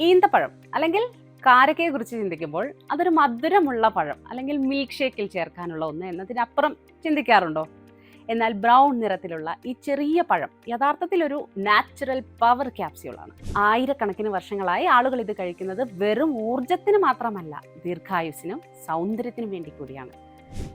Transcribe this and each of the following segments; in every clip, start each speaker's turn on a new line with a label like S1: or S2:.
S1: ഈന്തപ്പഴം അല്ലെങ്കിൽ കാരക്കയെ കുറിച്ച് ചിന്തിക്കുമ്പോൾ അതൊരു മധുരമുള്ള പഴം അല്ലെങ്കിൽ മിൽക്ക് ഷേക്കിൽ ചേർക്കാനുള്ള ഒന്ന് എന്നതിനപ്പുറം ചിന്തിക്കാറുണ്ടോ? എന്നാൽ ബ്രൗൺ നിറത്തിലുള്ള ഈ ചെറിയ പഴം യഥാർത്ഥത്തിൽ ഒരു നാച്ചുറൽ പവർ ക്യാപ്സ്യൂളാണ് ആയിരക്കണക്കിന് വർഷങ്ങളായി ആളുകൾ ഇത് കഴിക്കുന്നത് വെറും ഊർജത്തിന് മാത്രമല്ല ദീർഘായുസിനും സൗന്ദര്യത്തിനും വേണ്ടി കൂടിയാണ്.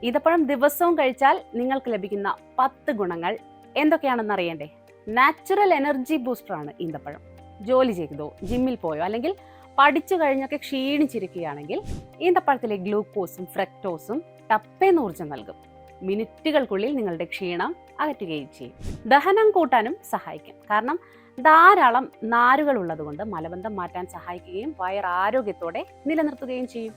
S1: ഈതപ്പഴം ദിവസവും കഴിച്ചാൽ നിങ്ങൾക്ക് ലഭിക്കുന്ന പത്ത് ഗുണങ്ങൾ എന്തൊക്കെയാണെന്ന് അറിയണ്ടേ? നാച്ചുറൽ എനർജി ബൂസ്റ്ററാണ് ഈന്തപ്പഴം. ജോലി ചെയ്തോ ജിമ്മിൽ പോയോ അല്ലെങ്കിൽ പഠിച്ചു കഴിഞ്ഞൊക്കെ ക്ഷീണിച്ചിരിക്കുകയാണെങ്കിൽ ഈന്തപ്പഴത്തിലെ ഗ്ലൂക്കോസും ഫ്രക്ടോസും ടപ്പേന്ന് ഊർജം നൽകും. മിനിറ്റുകൾക്കുള്ളിൽ നിങ്ങളുടെ ക്ഷീണം അകറ്റുകയും ചെയ്യും. ദഹനം കൂട്ടാനും സഹായിക്കും. കാരണം ധാരാളം നാരുകൾ ഉള്ളതുകൊണ്ട് മലബന്ധം മാറ്റാൻ സഹായിക്കുകയും വയർ ആരോഗ്യത്തോടെ നിലനിർത്തുകയും ചെയ്യും.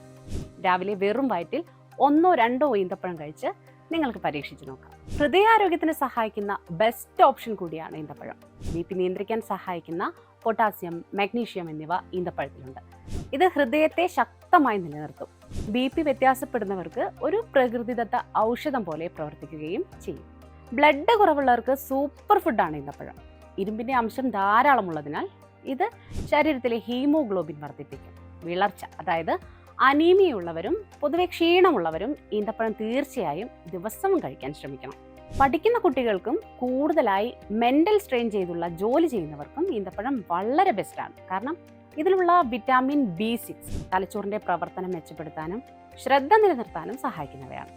S1: രാവിലെ വെറും വയറ്റിൽ ഒന്നോ രണ്ടോ ഈന്തപ്പഴം കഴിച്ച് നിങ്ങൾക്ക് പരീക്ഷിച്ചു നോക്കാം. ഹൃദയാരോഗ്യത്തിന് സഹായിക്കുന്ന ബെസ്റ്റ് ഓപ്ഷൻ കൂടിയാണ് ഈന്തപ്പഴം. ബി പി നിയന്ത്രിക്കാൻ സഹായിക്കുന്ന പൊട്ടാസ്യം മഗ്നീഷ്യം എന്നിവ ഈന്തപ്പഴത്തിലുണ്ട്. ഇത് ഹൃദയത്തെ ശക്തമായി നിലനിർത്തും. ബി പി വ്യത്യാസപ്പെടുന്നവർക്ക് ഒരു പ്രകൃതിദത്ത ഔഷധം പോലെ പ്രവർത്തിക്കുകയും ചെയ്യും. ബ്ലഡ് കുറവുള്ളവർക്ക് സൂപ്പർ ഫുഡാണ് ഈന്തപ്പഴം. ഇരുമ്പിന്റെ അംശം ധാരാളമുള്ളതിനാൽ ഇത് ശരീരത്തിലെ ഹീമോഗ്ലോബിൻ വർദ്ധിപ്പിക്കും. വിളർച്ച അതായത് അനീമിയുള്ളവരും പൊതുവെ ക്ഷീണമുള്ളവരും ഈന്തപ്പഴം തീർച്ചയായും ദിവസവും കഴിക്കാൻ ശ്രമിക്കണം. പഠിക്കുന്ന കുട്ടികൾക്കും കൂടുതലായി മെന്റൽ സ്ട്രെയിൻ ചെയ്തുള്ള ജോലി ചെയ്യുന്നവർക്കും ഈന്തപ്പഴം വളരെ ബെസ്റ്റാണ് കാരണം ഇതിലുള്ള വിറ്റാമിൻ ബി സിക്സ് തലച്ചോറിന്റെ പ്രവർത്തനം മെച്ചപ്പെടുത്താനും ശ്രദ്ധ നിലനിർത്താനും സഹായിക്കുന്നവയാണ്.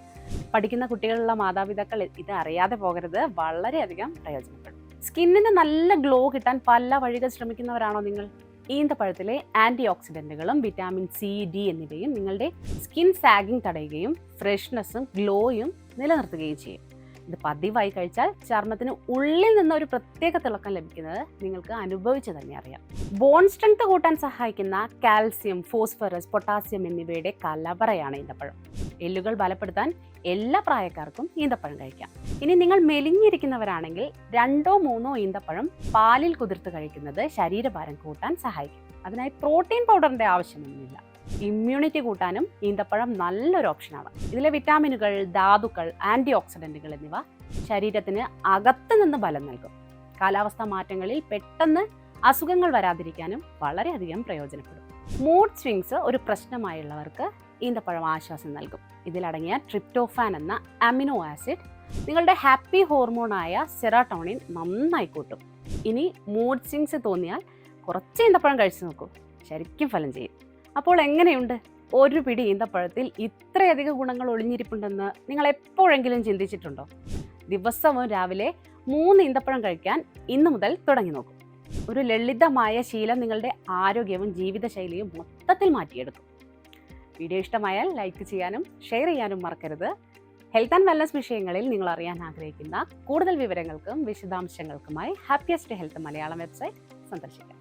S1: പഠിക്കുന്ന കുട്ടികളുള്ള മാതാപിതാക്കൾ ഇത് അറിയാതെ പോകരുത് വളരെയധികം പ്രയോജനപ്പെടും. സ്കിന്നിന് നല്ല ഗ്ലോ കിട്ടാൻ പല വഴികൾ ശ്രമിക്കുന്നവരാണോ നിങ്ങൾ? ഈന്തപ്പഴത്തിലെ ആന്റി ഓക്സിഡന്റുകളും വിറ്റാമിൻ സി ഡി എന്നിവയും നിങ്ങളുടെ സ്കിൻ സാഗിങ് തടയുകയും ഫ്രഷ്നെസ്സും ഗ്ലോയും നിലനിർത്തുകയും ചെയ്യും. ഇത് പതിവായി കഴിച്ചാൽ ചർമ്മത്തിന് ഉള്ളിൽ നിന്ന് ഒരു പ്രത്യേക തിളക്കം ലഭിക്കുന്നത് നിങ്ങൾക്ക് അനുഭവിച്ചു തന്നെ അറിയാം. ബോൺ സ്ട്രെങ്ത് കൂട്ടാൻ സഹായിക്കുന്ന കാൽസ്യം ഫോസ്ഫറസ് പൊട്ടാസ്യം എന്നിവയുടെ കലവറയാണ് ഈന്തപ്പഴം. എല്ലുകൾ ബലപ്പെടുത്താൻ എല്ലാ പ്രായക്കാർക്കും ഈന്തപ്പഴം കഴിക്കാം. ഇനി നിങ്ങൾ മെലിഞ്ഞിരിക്കുന്നവരാണെങ്കിൽ രണ്ടോ മൂന്നോ ഈന്തപ്പഴം പാലിൽ കുതിർത്ത് കഴിക്കുന്നത് ശരീരഭാരം കൂട്ടാൻ സഹായിക്കും. അതിനായി പ്രോട്ടീൻ പൗഡറിന്റെ ആവശ്യമൊന്നുമില്ല. ഇമ്മ്യൂണിറ്റി കൂട്ടാനും ഈന്തപ്പഴം നല്ലൊരു ഓപ്ഷനാണ് ഇതിലെ വിറ്റാമിനുകൾ ധാതുക്കൾ ആന്റി ഓക്സിഡന്റുകൾ എന്നിവ ശരീരത്തിന് അകത്ത് നിന്ന് ബലം നൽകും. കാലാവസ്ഥാ മാറ്റങ്ങളിൽ പെട്ടെന്ന് അസുഖങ്ങൾ വരാതിരിക്കാനും വളരെയധികം പ്രയോജനപ്പെടും. മൂഡ് സ്വിങ്സ് ഒരു പ്രശ്നമായുള്ളവർക്ക് ഈന്തപ്പഴം ആശ്വാസം നൽകും. ഇതിലടങ്ങിയ ട്രിപ്റ്റോഫാൻ എന്ന അമിനോ ആസിഡ് നിങ്ങളുടെ ഹാപ്പി ഹോർമോണായ സെറാട്ടോണിൻ നന്നായി കൂട്ടും. ഇനി മൂഡ് സ്വിങ്സ് തോന്നിയാൽ കുറച്ച് ഈന്തപ്പഴം കഴിച്ചു നോക്കൂ. ശരിക്കും ഫലം ചെയ്യും. അപ്പോൾ എങ്ങനെയുണ്ട്? ഒരു പിടി ഈന്തപ്പഴത്തിൽ ഇത്രയധികം ഗുണങ്ങൾ ഒളിഞ്ഞിരിപ്പുണ്ടെന്ന് നിങ്ങൾ എപ്പോഴെങ്കിലും ചിന്തിച്ചിട്ടുണ്ടോ? ദിവസവും രാവിലെ മൂന്ന് ഈന്തപ്പഴം കഴിക്കാൻ ഇന്നു മുതൽ തുടങ്ങി നോക്കും. ഒരു ലളിതമായ ശീലം നിങ്ങളുടെ ആരോഗ്യവും ജീവിതശൈലിയും മൊത്തത്തിൽ മാറ്റിയെടുക്കും. വീഡിയോ ഇഷ്ടമായാൽ ലൈക്ക് ചെയ്യാനും ഷെയർ ചെയ്യാനും മറക്കരുത്. ഹെൽത്ത് ആൻഡ് വെൽനസ് വിഷയങ്ങളിൽ നിങ്ങൾ അറിയാൻ ആഗ്രഹിക്കുന്ന കൂടുതൽ വിവരങ്ങൾക്കും വിശദാംശങ്ങൾക്കുമായി ഹാപ്പിയസ്റ്റ് ഹെൽത്ത് മലയാളം വെബ്സൈറ്റ് സന്ദർശിക്കാം.